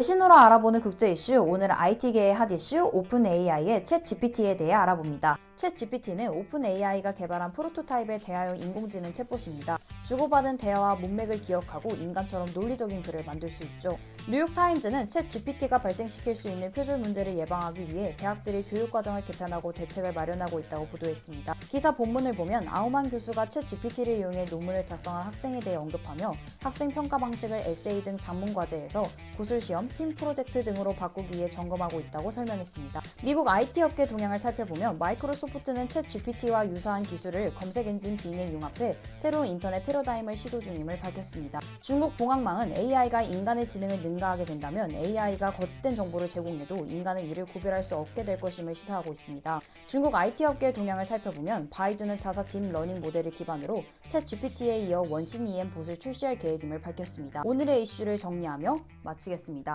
최신으로 알아보는 국제 이슈, 오늘은 IT계의 핫 이슈, 오픈 AI의 챗 GPT에 대해 알아봅니다. 챗 GPT는 오픈 AI가 개발한 프로토타입의 대화형 인공지능 챗봇입니다. 주고받은 대화와 문맥을 기억하고 인간처럼 논리적인 글을 만들 수 있죠. 뉴욕타임즈는 챗 GPT가 발생시킬 수 있는 표절 문제를 예방하기 위해 대학들이 교육과정을 개편하고 대책을 마련하고 있다고 보도했습니다. 기사 본문을 보면 아우만 교수가 챗 GPT를 이용해 논문을 작성한 학생에 대해 언급하며 학생 평가 방식을 에세이 등 작문 과제에서 구술 시험, 팀 프로젝트 등으로 바꾸기 위해 점검하고 있다고 설명했습니다. 미국 IT 업계 동향을 살펴보면 마이크로소프트 는 챗 GPT와 유사한 기술을 검색 엔진 빙에 융합해 새로운 인터넷 패러다임을 시도 중임을 밝혔습니다. 중국 봉황망은 AI가 인간의 지능을 능가하게 된다면 AI가 거짓된 정보를 제공해도 인간은 이를 구별할 수 없게 될 것임을 시사하고 있습니다. 중국 IT 업계 동향을 살펴보면 바이두는 자사 딥 러닝 모델을 기반으로 챗 GPT에 이어 원신 EM 봇을 출시할 계획임을 밝혔습니다. 오늘의 이슈를 정리하며 마치겠습니다.